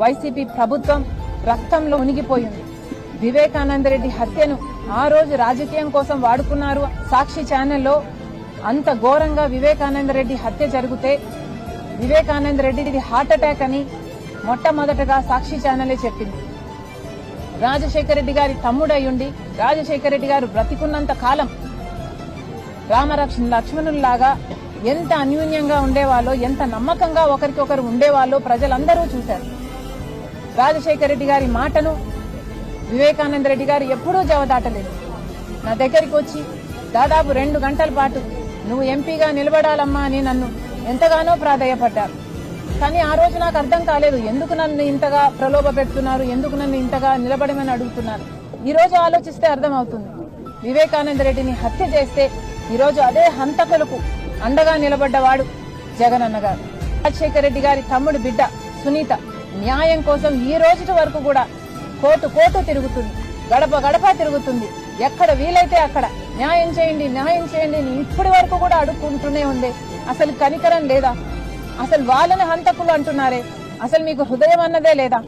YCP ప్రభుత్వం రక్తంలో మునిగిపోయింది. వివేకానంద రెడ్డి హత్యను ఆ రోజు రాజకీయం కోసం వాడుకున్నారు. సాక్షి ఛానల్లో అంత ఘోరంగా వివేకానంద రెడ్డి హత్య జరిగితే వివేకానంద రెడ్డిది హార్ట్ అటాక్ అని మొట్టమొదటగా సాక్షి ఛానలే చెప్పింది. రాజశేఖర రెడ్డి గారి తమ్ముడయ్యుండి రాజశేఖర రెడ్డి గారు బ్రతికున్నంత కాలం రామరక్షణ లక్ష్మణుల్లాగా ఎంత అన్యూన్యంగా ఉండేవాళ్ళో ఎంత నమ్మకంగా ఒకరికొకరు ఉండేవాళ్ళో ప్రజలందరూ చూశారు. రాజశేఖర రెడ్డి గారి మాటను వివేకానంద రెడ్డి గారు ఎప్పుడూ జవదాటలేదు. నా దగ్గరికి వచ్చి దాదాపు రెండు గంటల పాటు నువ్వు ఎంపీగా నిలబడాలమ్మా అని నన్ను ఎంతగానో ప్రాధాయపడ్డారు. కానీ ఆ రోజు నాకు అర్థం కాలేదు ఎందుకు నన్ను ఇంతగా ప్రలోభ పెడుతున్నారు? ఎందుకు నన్ను ఇంతగా నిలబడమని అడుగుతున్నారు? ఈ రోజు ఆలోచిస్తే అర్థమవుతుంది. వివేకానంద రెడ్డిని హత్య చేస్తే ఈరోజు అదే హంతకులకు అండగా నిలబడ్డవాడు జగన్ అన్నగారు రాజశేఖర రెడ్డి గారి తమ్ముడు బిడ్డ సునీత. న్యాయం కోసం ఈ రోజు వరకు కూడా కోటు కోటు తిరుగుతుంది. గడప గడప తిరుగుతుంది. ఎక్కడ వీలైతే అక్కడ. న్యాయం చేయండి న్యాయం చేయండి అని ఇప్పటి వరకు కూడా అడుక్కుంటూనే ఉంది. అసలు కనికరం లేదా? అసలు వాళ్ళని హంతకులు అంటున్నారే? అసలు మీకు హృదయం అన్నదే లేదా?